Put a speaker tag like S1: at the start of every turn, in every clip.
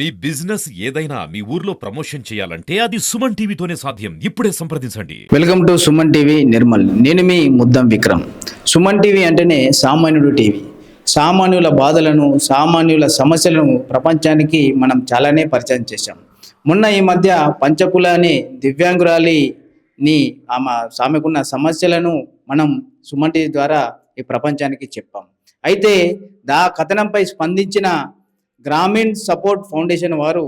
S1: మీ business ఏదైనా మీ ఊర్లో promotion చేయాలంటే అది సుమన్ టీవీతోనే సాధ్యం. ఇప్పుడే సంప్రదించండి.
S2: Welcome to Suman TV Nirmal. నేను మీ ముద్దం విక్రమ్. సుమన్ టీవీ అంటేనే సామాన్యుడు టీవీ. సామాన్యుల బాధలను సామాన్యుల సమస్యలను ప్రపంచానికి మనం చాలానే పరిచయం చేశాం. మొన్న ఈ మధ్య పంచకుల అనే దివ్యాంగురాలిని ఆమె ఆమెకున్న సమస్యలను మనం సుమన్ టీవీ ద్వారా ఈ ప్రపంచానికి చెప్పాం. అయితే దా కథనంపై స్పందించిన గ్రామీణ్ సపోర్ట్ ఫౌండేషన్ వారు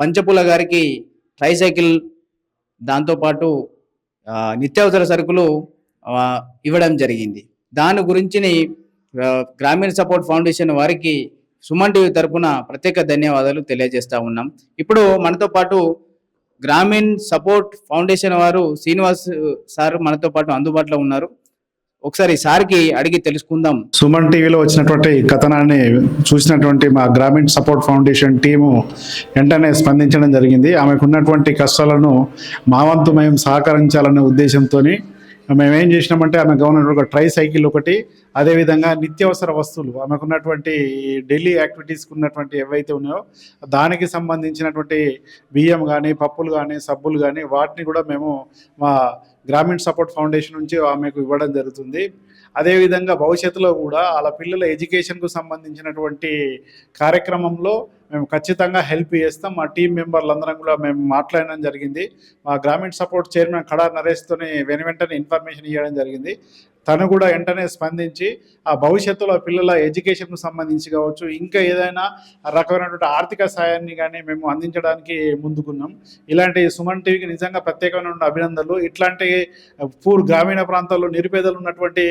S2: పంచపుల గారికి ట్రైసైకిల్ దాంతోపాటు నిత్యావసర సరుకులు ఇవ్వడం జరిగింది. దాని గురించి గ్రామీణ సపోర్ట్ ఫౌండేషన్ వారికి సుమన్ టీవీ తరఫున ప్రత్యేక ధన్యవాదాలు తెలియజేస్తా ఉన్నాం. ఇప్పుడు మనతో పాటు గ్రామీణ్ సపోర్ట్ ఫౌండేషన్ వారు శ్రీనివాస్ సార్ మనతో పాటు అందుబాటులో ఉన్నారు. ఒకసారి సార్కి అడిగి తెలుసుకుందాం.
S3: సుమన్ టీవీలో వచ్చినటువంటి కథనాన్ని చూసినటువంటి మా గ్రామీణ సపోర్ట్ ఫౌండేషన్ టీము వెంటనే స్పందించడం జరిగింది. ఆమెకు ఉన్నటువంటి కష్టాలను మా వంతు మేము సహకరించాలనే ఉద్దేశంతో మేమేం చేసినామంటే ఆమె గవర్నమెంట్ ఒక ట్రై సైకిల్ ఒకటి అదేవిధంగా నిత్యావసర వస్తువులు ఆమెకున్నటువంటి డైలీ యాక్టివిటీస్కి ఉన్నటువంటి ఏవైతే ఉన్నాయో దానికి సంబంధించినటువంటి బియ్యం కానీ పప్పులు కానీ సబ్బులు కానీ వాటిని కూడా మేము మా గ్రామీణ సపోర్ట్ ఫౌండేషన్ నుంచి ఆమెకు ఇవ్వడం జరుగుతుంది. అదేవిధంగా భవిష్యత్తులో కూడా వాళ్ళ పిల్లల ఎడ్యుకేషన్కు సంబంధించినటువంటి కార్యక్రమంలో మేము ఖచ్చితంగా హెల్ప్ చేస్తాం. మా టీం మెంబర్లందరం కూడా మేము మాట్లాడడం జరిగింది. మా గ్రామీణ సపోర్ట్ చైర్మన్ కడా నరేష్తోని వెను వెంటనే ఇన్ఫర్మేషన్ ఇవ్వడం జరిగింది. తను కూడా వెంటనే స్పందించి ఆ భవిష్యత్తులో పిల్లల ఎడ్యుకేషన్కు సంబంధించి కావచ్చు ఇంకా ఏదైనా రకమైనటువంటి ఆర్థిక సాయాన్ని కానీ మేము అందించడానికి ముందుకున్నాం. ఇలాంటి సుమన్ టీవీకి నిజంగా ప్రత్యేకమైన అభినందనలు. ఇట్లాంటి పూర్ గ్రామీణ ప్రాంతాల్లో నిరుపేదలు ఉన్నటువంటి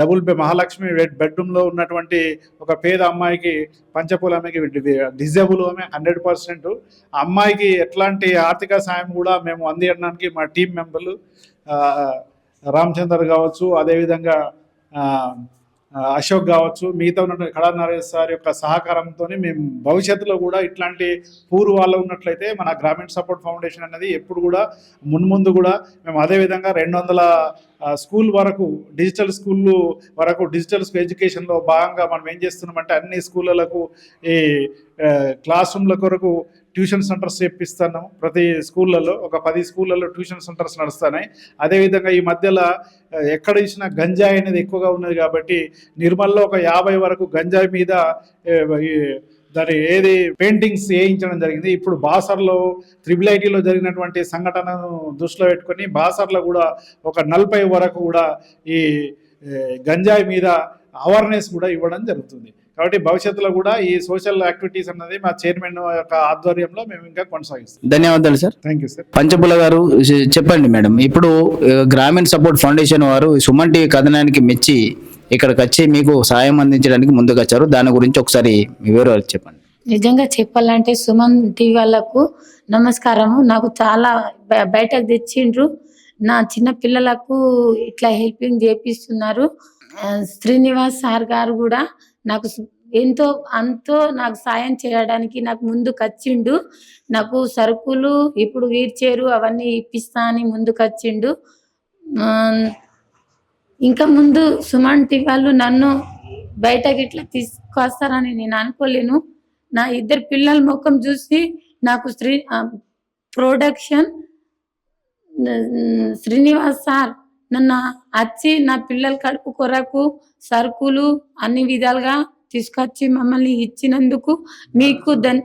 S3: డబుల్ బెడ్ మహాలక్ష్మి బెడ్ బెడ్రూమ్లో ఉన్నటువంటి ఒక పేద అమ్మాయికి పంచపూల ఆమెకి డిజేబుల్ ఆమె హండ్రెడ్ పర్సెంట్. అమ్మాయికి ఎట్లాంటి ఆర్థిక సాయం కూడా మేము అందించడానికి మా టీం మెంబర్లు రామచందర్ కావచ్చు అదేవిధంగా అశోక్ కావచ్చు మిగతా ఉన్నటువంటి కళా నరేష్ సార్ యొక్క సహకారంతో మేము భవిష్యత్తులో కూడా ఇట్లాంటి పూర్ వాళ్ళు ఉన్నట్లయితే మన గ్రామీణ సపోర్ట్ ఫౌండేషన్ అనేది ఎప్పుడు కూడా మున్ముందు కూడా మేము అదే విధంగా రెండు వందల స్కూల్ వరకు డిజిటల్ స్కూళ్ళు వరకు డిజిటల్ ఎడ్యుకేషన్లో భాగంగా మనం ఏం చేస్తున్నామంటే అన్ని స్కూళ్ళకు ఈ క్లాస్ రూమ్ల కొరకు ట్యూషన్ సెంటర్స్ చెప్పిస్తున్నాం ప్రతి స్కూళ్ళలో ఒక పది స్కూళ్ళలో ట్యూషన్ సెంటర్స్ నడుస్తున్నాయి. అదేవిధంగా ఈ మధ్యలో ఎక్కడ ఇచ్చిన గంజాయి అనేది ఎక్కువగా ఉన్నది కాబట్టి నిర్మల్లో ఒక యాభై వరకు గంజాయి మీద ఈ దాని ఏది పెయింటింగ్స్ వేయించడం జరిగింది. ఇప్పుడు బాసర్లో త్రిబుల్ ఐటీలో జరిగినటువంటి సంఘటనను దృష్టిలో పెట్టుకొని బాసర్లో కూడా ఒక నలభై వరకు కూడా ఈ గంజాయి మీద అవేర్నెస్ కూడా ఇవ్వడం జరుగుతుంది. కాబట్టి భవిష్యత్తులో కూడా ఈ సోషల్ యాక్టివిటీస్ అన్నది మా చైర్మన్ యొక్క ఆధ్వర్యంలో మేము ఇంకా కొనసాగిస్తాం.
S2: ధన్యవాదాలు సార్.
S3: థ్యాంక్ యూ సార్
S2: పంచపుల గారు చెప్పండి మేడం. ఇప్పుడు గ్రామీణ సపోర్ట్ ఫౌండేషన్ వారు సుమన్ టీవీ కథనానికి మెచ్చి ఇక్కడికి వచ్చి మీకు సాయం అందించడానికి ముందుకు వచ్చారు. దాని గురించి ఒకసారి మీ వివరాలు చెప్పండి.
S4: నిజంగా చెప్పాలంటే సుమన్ టీవీ వాళ్ళకు నమస్కారము. నాకు చాలా బయటకు తెచ్చిండ్రు. నా చిన్న పిల్లలకు ఇట్లా హెల్పింగ్ చేపిస్తున్నారు. శ్రీనివాస్ సార్ గారు కూడా నాకు ఎంతో అంతో నాకు సాయం చేయడానికి నాకు ముందు కచ్చిండు నాకు సరుకులు ఇప్పుడు వీర్చేరు అవన్నీ ఇప్పిస్తా అని ముందు కచ్చిండు ఇంకా ముందు సుమన్ వాళ్ళు నన్ను బయటకి ఇట్లా తీసుకొస్తారని నేను అనుకోలేను. నా ఇద్దరు పిల్లల ముఖం చూసి నాకు శ్రీ ప్రొడక్షన్ శ్రీనివాస్ సార్ నన్ను వచ్చి నా పిల్లల కడుపు కొరకు సరుకులు అన్ని విధాలుగా తీసుకొచ్చి మమ్మల్ని ఇచ్చినందుకు మీకు ధన్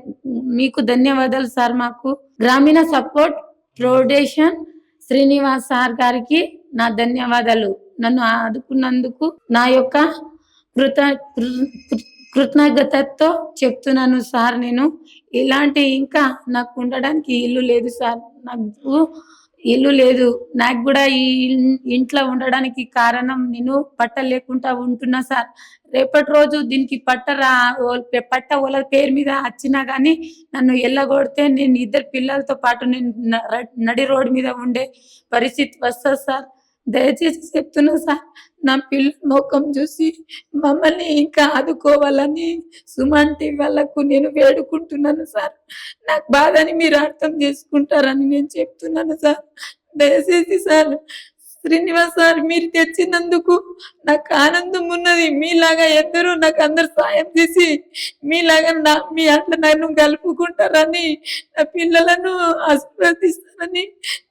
S4: మీకు ధన్యవాదాలు సార్ మాకు. గ్రామీణ సపోర్ట్ ప్రొడేషన్ శ్రీనివాస్ సార్ గారికి నా ధన్యవాదాలు. నన్ను ఆదుకున్నందుకు నా యొక్క కృత కృతజ్ఞతతో చెప్తున్నాను సార్ నేను. ఇలాంటి ఇంకా నాకు ఉండడానికి ఇల్లు లేదు సార్. నాకు ఇల్లు లేదు. నాకు కూడా ఈ ఇంట్లో ఉండడానికి కారణం నేను పట్ట లేకుండా ఉంటున్నా సార్. రేపటి రోజు దీనికి పట్ట రా పట్ట వాళ్ళ పేరు మీద వచ్చినా కానీ నన్ను ఎల్లగొడితే నేను ఇద్దరు పిల్లలతో పాటు నేను న- నడి రోడ్డు మీద ఉండే పరిస్థితి వస్తుంది సార్. దయచేసి చెప్తున్నా సార్ నా పిల్లల ముఖం చూసి మమ్మల్ని ఇంకా ఆదుకోవాలని సుమంటి టీవీ వాళ్ళకు నేను వేడుకుంటున్నాను సార్. నాకు బాధని మీరు అర్థం చేసుకుంటారని నేను చెప్తున్నాను సార్. దయచేసి సార్ శ్రీనివాస్ సార్ మీరు తెచ్చినందుకు నాకు ఆనందం ఉన్నది. మీలాగా ఎందరూ నాకు అందరు సాయం చేసి మీలాగా నా మీ అట్లా నన్ను కలుపుకుంటారని నా పిల్లలను ఆశీర్వదిస్తారని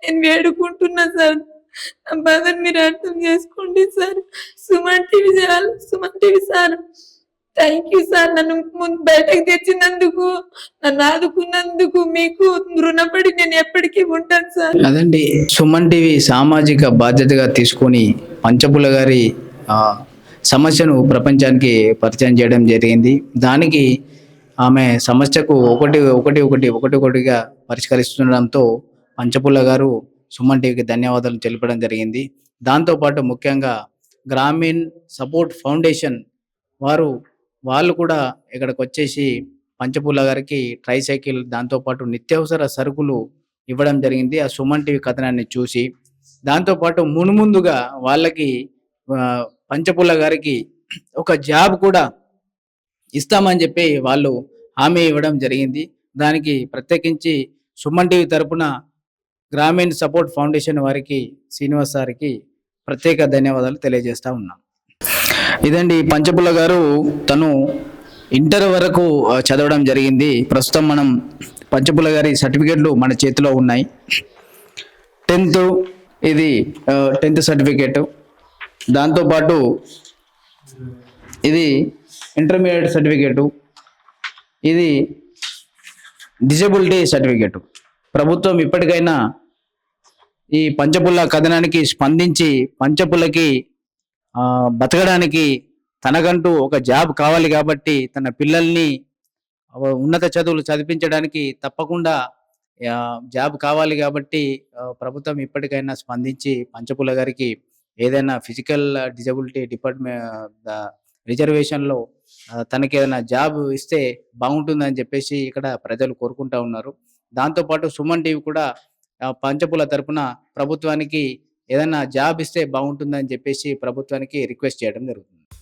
S4: నేను వేడుకుంటున్నా సార్. నా బాధను మీరు అర్థం చేసుకోండి సార్ సుమన్ టీవీ చేయాలి Suman TV sir. Thank you sir నన్ను ముందు బయటకు తెచ్చినందుకు నన్ను ఆదుకున్నందుకు మీకు రుణపడి నేను ఎప్పటికీ ఉంటాను సార్
S2: అదండి సుమన్ టీవీ సామాజిక బాధ్యతగా తీసుకొని పంచపుల గారి ఆ, సమస్యను ప్రపంచానికి పరిచయం చేయడం జరిగింది. దానికి ఆమె సమస్యకు ఒకటి ఒకటి ఒకటి ఒకటి ఒకటిగా పరిష్కరిస్తుండడంతో పంచపుల్ల గారు సుమన్ టీవీకి ధన్యవాదాలు తెలపడం జరిగింది. దాంతోపాటు ముఖ్యంగా గ్రామీణ్ సపోర్ట్ ఫౌండేషన్ వారు వాళ్ళు కూడా ఇక్కడికి వచ్చేసి పంచపుల్ల గారికి ట్రైసైకిల్ దాంతోపాటు నిత్యావసర సరుకులు ఇవ్వడం జరిగింది. ఆ సుమన్ టీవీ కథనాన్ని చూసి దాంతోపాటు మునుముందుగా వాళ్ళకి ఆ, పంచపుల్ల గారికి ఒక జాబ్ కూడా ఇస్తామని చెప్పి వాళ్ళు హామీ ఇవ్వడం జరిగింది. దానికి ప్రత్యేకించి సుమన్ టీవీ తరపున గ్రామీణ సపోర్ట్ ఫౌండేషన్ వారికి శ్రీనివాస్ సార్కి ప్రత్యేక ధన్యవాదాలు తెలియజేస్తా ఉన్నాం. ఇదండి పంచపుల్ల గారు తను ఇంటర్ వరకు చదవడం జరిగింది. ప్రస్తుతం మనం పంచపుల్ల గారి సర్టిఫికేట్లు మన చేతిలో ఉన్నాయి. టెన్త్ ఇది టెన్త్ సర్టిఫికేట్. దాంతోపాటు ఇది ఇంటర్మీడియట్ సర్టిఫికేటు. ఇది డిజబిలిటీ సర్టిఫికేట్. ప్రభుత్వం ఇప్పటికైనా ఈ పంచపుల్ల కథనానికి స్పందించి పంచపుల్లకి బతకడానికి తనకంటూ ఒక జాబ్ కావాలి కాబట్టి తన పిల్లల్ని ఉన్నత చదువులు చదివించడానికి తప్పకుండా జాబ్ కావాలి కాబట్టి ప్రభుత్వం ఇప్పటికైనా స్పందించి పంచపుల్ల గారికి ఏదైనా ఫిజికల్ డిజబిలిటీ డిపార్ట్మెంట్ రిజర్వేషన్లో తనకి ఏదైనా జాబ్ ఇస్తే బాగుంటుందని చెప్పేసి ఇక్కడ ప్రజలు కోరుకుంటా ఉన్నారు. దాంతోపాటు సుమన్ టీవీ కూడా పంచపుల తరపున ప్రభుత్వానికి ఏదైనా జాబ్ ఇస్తే బాగుంటుందని చెప్పేసి ప్రభుత్వానికి రిక్వెస్ట్ చేయడం జరుగుతుంది.